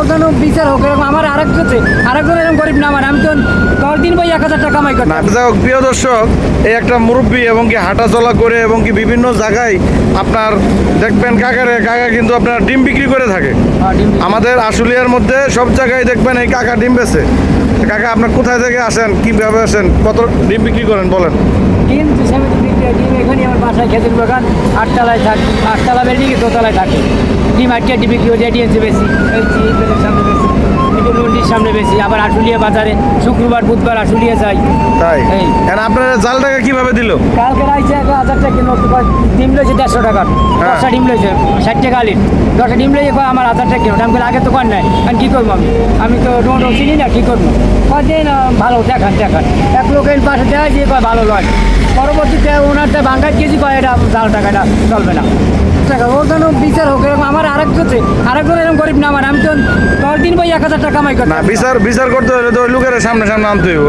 ওখানে বিচার হোক এরকম আমার আরেকজন আছে আরেকজন এরকম গরিব না আমার আমি তো দশ দিন বই এক হাজার টাকা কামাই যাই হোক প্রিয় দর্শক এই একটা মুরব্বী এবং কি হাঁটা চলা করে এবং কি বিভিন্ন জায়গায় আপনার দেখবেন কাকারে কাকা কিন্তু আপনার ডিম বিক্রি করে থাকে। হ্যাঁ, আমাদের আশুলিয়ার মধ্যে সব জায়গায় দেখবেন এই কাকা ডিম বেছে কাকা আপনার কোথায় থেকে আসেন কীভাবে আসেন কত ডিম বিক্রি করেন বলেন। ডিম হিসাবে। ডিম এখানে আমার বাসায় খেজুর বাগান আটতলায় থাকে আটতলা বিল্ডিংয়ে দোতলায় থাকে। ডিম আটকে বিক্রি হয়ে যায় ডিএনসি বেশি সামনে বেশি মন্ডির সামনে বেশি আবার আশুলিয়া বাজারে শুক্রবার বুধবার আশুলিয়া যাই। তাই। এখন আপনার জাল টাকা কীভাবে দিল? কালকে রাইছে এক হাজার টাকা তো ডিম লইছে দেড়শো টাকার হ্যাঁ। দশটা ডিম লইছে ষাট টাকা আলির দশটা ডিম লইছে আমার হাজার টাকা দাম করে আগে তো কর নাই। আমি কী করব আমি? আমি তো ডোম চিনি না কী করব? কয় না ভালো দেখান দেখান। এক লোকের পাশে দেয় যে কয় ভালো লয়। পরবর্তীতে ওনারটা বাঙ্গার কেজি কয় এটা জাল টাকাটা চলবে না। টাকা। ওখানে বিচার হোক, এরকম আমার আরেক আছে, আরেকজন এরকম গরিব না আমার, আমি তো দশ দিন বই এক হাজার টাকা কামাই করতাম বিচার বিচার করতে হলে তো লোকের সামনে সামনে আনতে হইব।